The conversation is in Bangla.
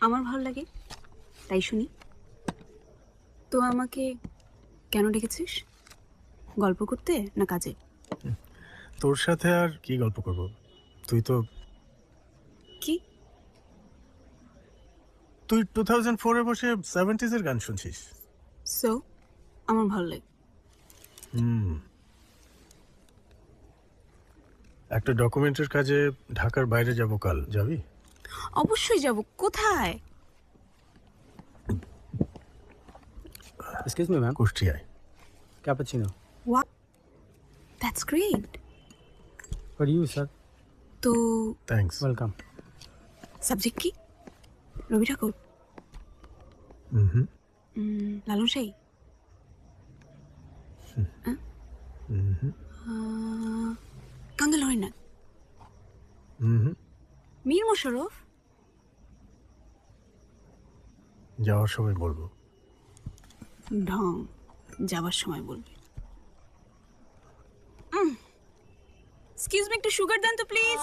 আমার ভালো লাগে তাই শুনি। তো আমাকে কেন ডেকেছিস? গল্প করতে না কাজে? তোর সাথে আর কি গল্প করব? তুই তো কি? তুই টু থাউজেন্ড ফোরে বসে সেভেন্টিজের গান শুনছিস। সো আমার ভালো লাগে। হুম। একটা ডকুমেন্টের কাজে ঢাকার বাইরে যাব কাল যাবি? অবশ্যই যাব। কোথায়? Excuse me, ma'am. কুষ্টিয়ায়। Cappuccino. ওয়া that's great For you sir তো থ্যাঙ্কস Welcome. সাবজেক্ট কি? রবি ঠাকুর? হুম উম, লালন সাই? কাঙ্গাল হরিনাথ? হুম মীর মোশারফ যাওয়ার সময় বলব। ঢং যাওয়ার সময় বলবে। এক্সকিউজ মি একটু সুগার দেন তো প্লিজ